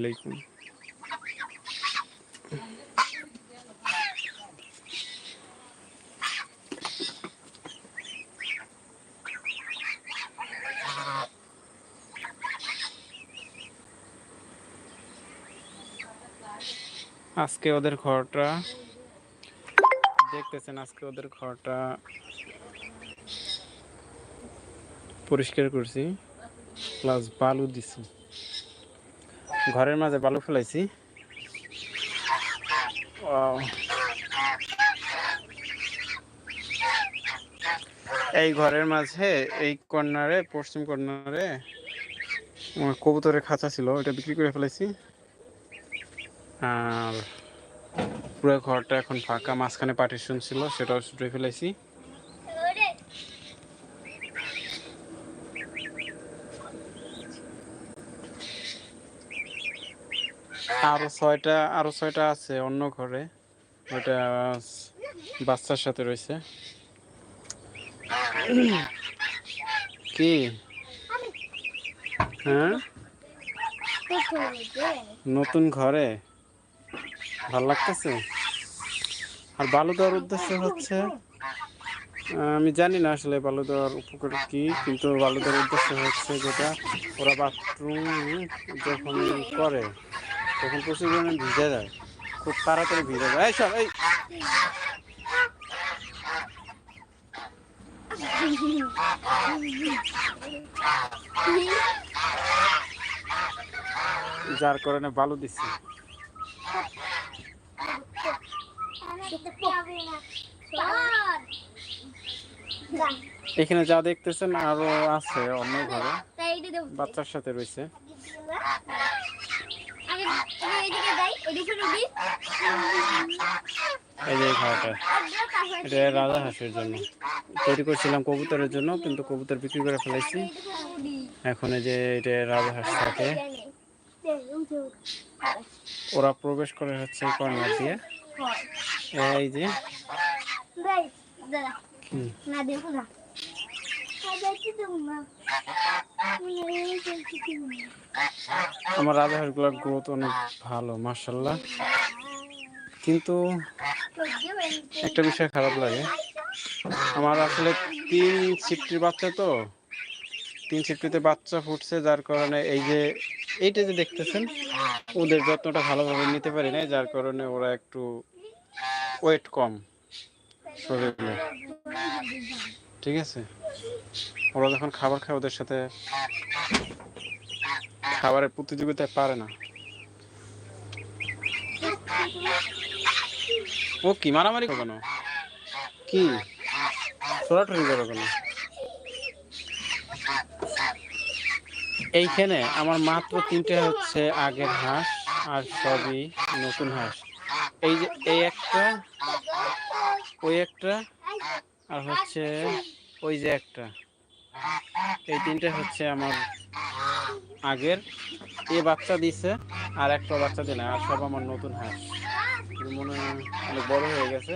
আলাইকুম আজকে ওদের ঘরটা দেখতেছেন আজকে ওদের ঘরটা পরিষ্কার করছি প্লাস বালু দিছি। ঘরের মাঝে বালু ফেলাইছি. এই ঘরের মাঝে, এই কর্নারে, পশ্চিম কর্নারে কবুতরের খাঁচা ছিল ওটা বিক্রি করে ফেলেছি আর পুরো ঘরটা এখন ফাঁকা, মাঝখানে পার্টিশন ছিল, সেটাও ছুটে ফেলেছি আরও ছয়টা আরও ছয়টা আছে অন্য ঘরে। ওটা বাচ্চার সাথে রয়েছে। কি? হ্যাঁ? নতুন ঘরে? ভালো লাগতেছে? আর বালু দেওয়ার উদ্দেশ্য হচ্ছে আমি জানি না আসলে বালু দেওয়ার উপকার কি, কিন্তু বালু দেওয়ার উদ্দেশ্য হচ্ছে যেটা, ওরা বাথরুম যখন করে তখন প্রচুর পরিমাণে ভিজে যায়। খুব তাড়াতাড়ি ভিজে যায়। এই সব, এই। যার কারণে বালু দিচ্ছি। এখানে যা দেখতেছেন আরও আছে অন্য ঘরে বাচ্চার সাথে রয়েছে। এই যে এটা রাজা হাঁসের জন্য। তৈরি করছিলাম কবুতরের জন্য কিন্তু কবুতর বিক্রি করে ফেলেছি এখন এই যে এটা রাজা হাঁস থাকে। ওরা প্রবেশ করে হচ্ছে কর্নার দিয়ে। এই যে। হুম, না দেখো না। আমার হাঁসগুলোর গ্রোথ অনেক ভালো মার্শাল্লাহ কিন্তু একটা বিষয় খারাপ লাগে। আমার আসলে তিন সিফটির বাচ্চা তো। তিন সিফটিতে বাচ্চা ফুটছে, যার কারণে এই যে এইটা যে দেখতেছেন, ওদের যত্নটা ভালোভাবে নিতে পারি না যার কারণে ওরা একটু ওয়েট কম শরীরে। ঠিক আছে? ওরা যখন খাবার খায়, ওদের সাথে খাবারের প্রতিযোগিতায় পারে না। ও কি, মারামারি কেন? কি? ছোড়াছড়ি করো কেন? এইখানে আমার মাত্র তিনটে হচ্ছে আগের হাঁস আর সবই নতুন হাঁস। এই যে, এই একটা, ওই একটা, আর হচ্ছে ওই যে একটা। এই তিনটে হচ্ছে আমার আগের। এ বাচ্চা দিছে আর একটা বাচ্চা দিলে, আর সব আমার নতুন হাঁস মনে হয় অনেক বড় হয়ে গেছে।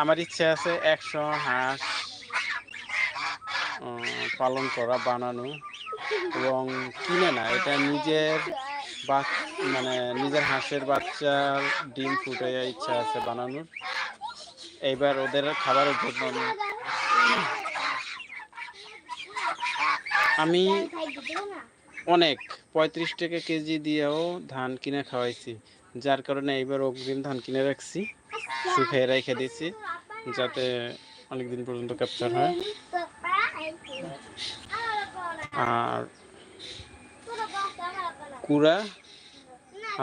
আমার ইচ্ছে আছে একশো হাঁস পালন করা, বানানো। এবং কিনে না, এটা নিজের মানে নিজের হাঁসের বাচ্চার ডিম ফুটে ইচ্ছা আছে বানানোর। এইবার ওদের খাবারের জন্য আমি- অনেক, পঁয়ত্রিশ টাকা কেজি দিয়েও ধান কিনে খাওয়াইছি। যার কারণে এইবার অগ্রিম ধান কিনে রাখছি, শুকিয়ে রেখে দিয়েছি, যাতে অনেক দিন পর্যন্ত ক্যাপচার হয়। আর কুড়া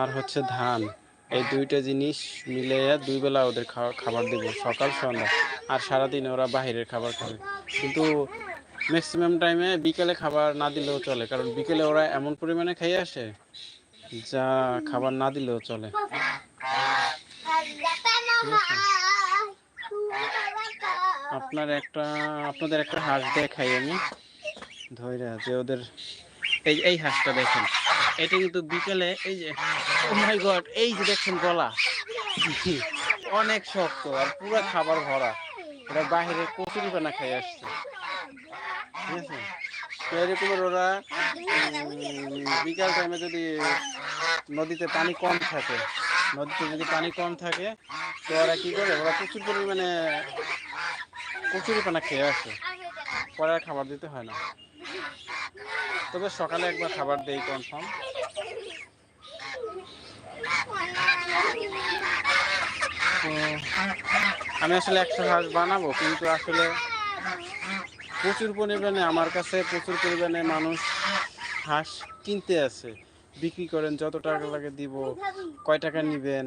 আর হচ্ছে ধান। এই দুইটা জিনিস মিলে দুই বেলা ওদের খাবার দেবো, সকাল, সন্ধ্যা। আর সারাদিন ওরা বাহিরের খাবার খাবে। কিন্তু ম্যাক্সিমাম টাইমে বিকেলে খাবার না দিলেও চলে, কারণ বিকেলে ওরা এমন পরিমাণে খেয়ে আসে যা খাবার না দিলেও চলে। আপনার একটা, আপনাদের একটা হাঁস দেখাই আমি। ধৈর্য যে ওদের এই এই হাঁসটা দেখেন। এটা কিন্তু বিকেলে এই যে ও মাই গড এই যে দেখছেন গলা। অনেক শক্ত আর পুরো খাবার ভরা। এটা বাহিরে কচুরি পানা খেয়ে আসছে। ঠিক আছে? তো এরকমের ওরা বিকাল টাইমে যদি নদীতে পানি কম থাকে, নদীতে যদি পানি কম থাকে, তো ওরা কি করে? ওরা প্রচুর পরিমাণে কচুরি পানা খেয়ে আসে। পরে খাবার দিতে হয় না। তবে সকালে একবার খাবার দেই কনফার্ম আমি আসলে একশো হাঁস বানাবো, কিন্তু আসলে প্রচুর পরিমাণে, আমার কাছে প্রচুর পরিমাণে মানুষ হাঁস কিনতে আছে বিক্রি করেন, যত টাকা লাগে দিব, কয় টাকা নিবেন,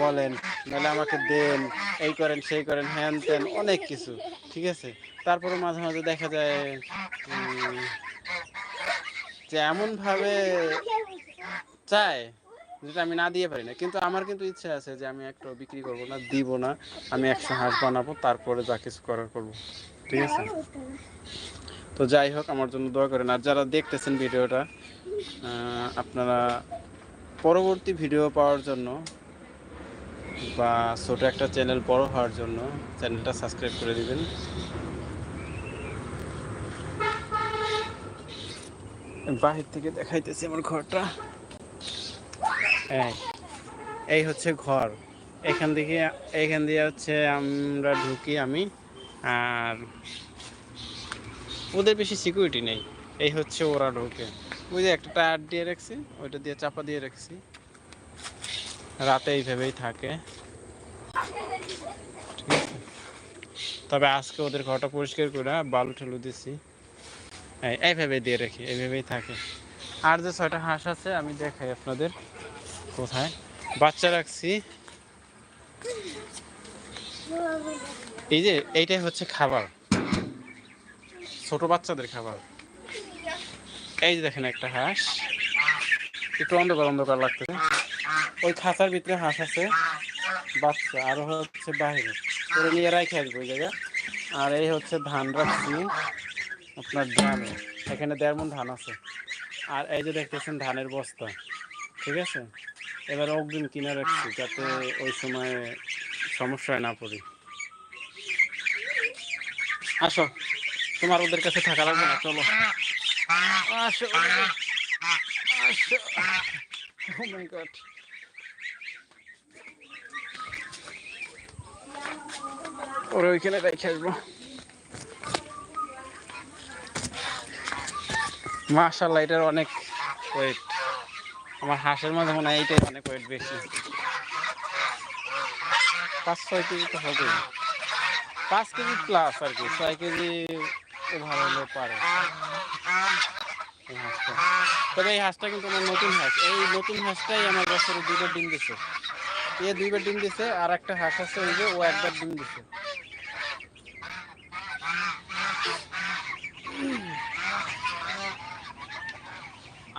বলেন, নাহলে আমাকে দেন, এই করেন, সেই করেন, হ্যান ত্যান, অনেক কিছু, ঠিক আছে? তারপরে মাঝে মাঝে দেখা যায় যে এমনভাবে চায় যেটা আমি না দিয়ে পারি না। কিন্তু আমার কিন্তু ইচ্ছা আছে যে আমি একটা বিক্রি করব না, দিব না। আমি একশো হাঁস বানাবো, তারপরে যা কিছু করার করব। ঠিক আছে? তো যাই হোক, আমার জন্য দোয়া করেন। আর যারা দেখতেছেন ভিডিওটা আপনারা পরবর্তী ভিডিও পাওয়ার জন্য বা ছোট একটা চ্যানেল বড় হওয়ার জন্য চ্যানেলটা সাবস্ক্রাইব করে দিবেন। বাহির থেকে দেখাইতেছি আমার ঘরটা। এই হচ্ছে ঘর। এখান থেকে, এখান দিয়ে হচ্ছে আমরা ঢুকি আমি, আর ওদের বেশি সিকিউরিটি নেই। এই হচ্ছে ওরা ঢুকে। ওই যে একটা টায়ার দিয়ে রাখছি, ওইটা দিয়ে চাপা দিয়ে রাখছি। রাতে এইভাবেই থাকে। তবে আজকে ওদের ঘরটা পরিষ্কার করে বালু ঠালু দিছি। এইভাবে দিয়ে রাখি, এইভাবেই থাকে। আর যে ছয়টা হাঁস আছে, আমি দেখাই আপনাদের কোথায়। বাচ্চা রাখছি। এই যে, এইটাই হচ্ছে খাবার। ছোট বাচ্চাদের খাবার। এই যে দেখেন একটা হাঁস। একটু অন্ধকার অন্ধকার লাগতেছে। ওই খাঁচার ভিতরে হাঁস আছে। বাচ্চা, আরও হচ্ছে বাহিরে। করে নিয়ে রাখে আসব ওই জায়গা আর এই হচ্ছে ধান রাখছি। আপনার ড্রামে এখানে দেড় মন ধান আছে। আর এই যে দেখতেছেন ধানের বস্তা, ঠিক আছে? এবার অগ্রিম কিনে রাখছি যাতে ওই সময় সমস্যায় না পড়ি। আসো, তোমার ওদের কাছে থাকা লাগবে না, চলো। আসো আসো। Oh ওইখানে রেখে আসব। মাশাল্লাহ এটার অনেক ওয়েট আমার হাঁসের মাঝে মনে হয় এইটাই অনেক ওয়েট বেশি। পাঁচ ছয় কেজি তো হবে পাঁচ কেজি প্লাস আর কি, ছয় কেজি ভালো হলে পারে। তবে এই হাঁসটা কিন্তু আমার নতুন হাঁস। এই নতুন হাঁসটাই আমার বছরে দুইবার ডিম দিছে। এ দুইবার ডিম দিছে আর একটা হাঁস আছে ওই যে, ও একবার ডিম দিছে।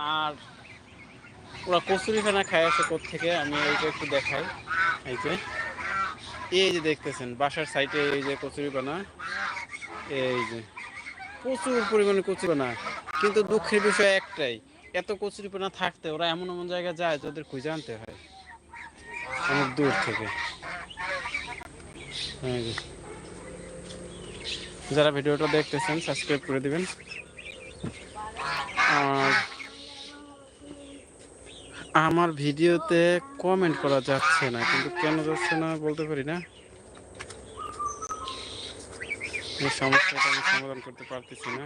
আর ওরা কচুরি খানা খায় আসে থেকে আমি এইটা একটু দেখাই। এই যে এই যে দেখতেছেন, বাসার সাইডে এই যে কচুরি পানা এই যে, প্রচুর পরিমাণে কচুরি পানা কিন্তু দুঃখের বিষয় একটাই, এত কচুরি পানা থাকতে ওরা এমন এমন জায়গায় যায় যাদের খুঁজে আনতে হয়। অনেক দূর থেকে। যারা ভিডিওটা দেখতেছেন সাবস্ক্রাইব করে দিবেন। আর আমার ভিডিওতে কমেন্ট করা যাচ্ছে না, কিন্তু কেন যাচ্ছে না বলতে পারি না। এই সমস্যাটা আমি সমাধান করতে পারতেছি না।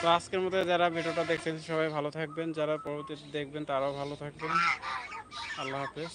তো আজকের মতো যারা ভিডিওটা দেখছেন, সবাই ভালো থাকবেন। যারা পরবর্তীতে দেখবেন, তারাও ভালো থাকবেন। আল্লাহ হাফেজ।